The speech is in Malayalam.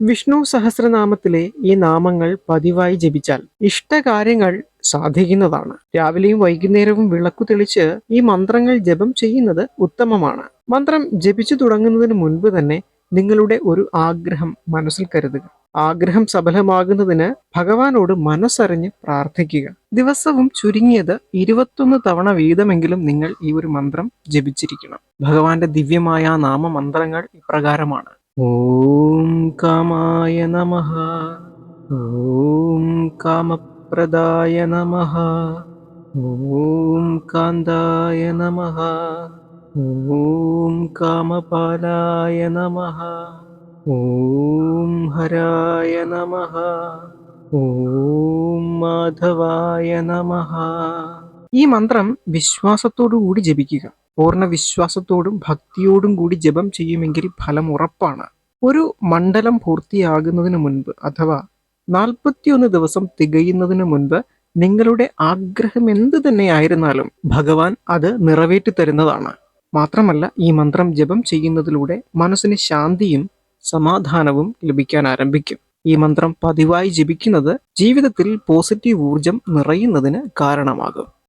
വിഷ്ണു സഹസ്രനാമത്തിലെ ഈ നാമങ്ങൾ പതിവായി ജപിച്ചാൽ ഇഷ്ടകാര്യങ്ങൾ സാധിക്കുന്നതാണ്. രാവിലെയും വൈകുന്നേരവും വിളക്കു തെളിച്ച് ഈ മന്ത്രങ്ങൾ ജപം ചെയ്യുന്നത് ഉത്തമമാണ്. മന്ത്രം ജപിച്ചു തുടങ്ങുന്നതിന് മുൻപ് തന്നെ നിങ്ങളുടെ ഒരു ആഗ്രഹം മനസ്സിൽ കരുതുക. ആഗ്രഹം സഫലമാകുന്നതിന് ഭഗവാനോട് മനസ്സറിഞ്ഞ് പ്രാർത്ഥിക്കുക. ദിവസവും ചുരുങ്ങിയത് ഇരുപത്തൊന്ന് തവണ വീതമെങ്കിലും നിങ്ങൾ ഈ ഒരു മന്ത്രം ജപിച്ചിരിക്കണം. ഭഗവാന്റെ ദിവ്യമായ നാമമന്ത്രങ്ങൾ ഇപ്രകാരമാണ്. ഓം കാമായ നമഃ. ഓം കാമപ്രദായ നമഃ. ഓം കാന്തായ നമഃ. ഓം കാമപാലായ നമഃ. ഓം ഹരായ നമഃ. ഓം മാധവായ നമഃ. ഈ മന്ത്രം വിശ്വാസത്തോടു കൂടി ജപിക്കുക. പൂർണ വിശ്വാസത്തോടും ഭക്തിയോടും കൂടി ജപം ചെയ്യുമെങ്കിൽ ഫലം ഉറപ്പാണ്. ഒരു മണ്ഡലം പൂർത്തിയാകുന്നതിന് മുൻപ് അഥവാ നാൽപ്പത്തിയൊന്ന് ദിവസം തികയുന്നതിന് മുൻപ് നിങ്ങളുടെ ആഗ്രഹം എന്ത് തന്നെയായിരുന്നാലും ഭഗവാൻ അത് നിറവേറ്റി തരുന്നതാണ്. മാത്രമല്ല ഈ മന്ത്രം ജപം ചെയ്യുന്നതിലൂടെ മനസ്സിന് ശാന്തിയും സമാധാനവും ലഭിക്കാൻ ആരംഭിക്കും. ഈ മന്ത്രം പതിവായി ജപിക്കുന്നത് ജീവിതത്തിൽ പോസിറ്റീവ് ഊർജം നിറയുന്നതിന് കാരണമാകും.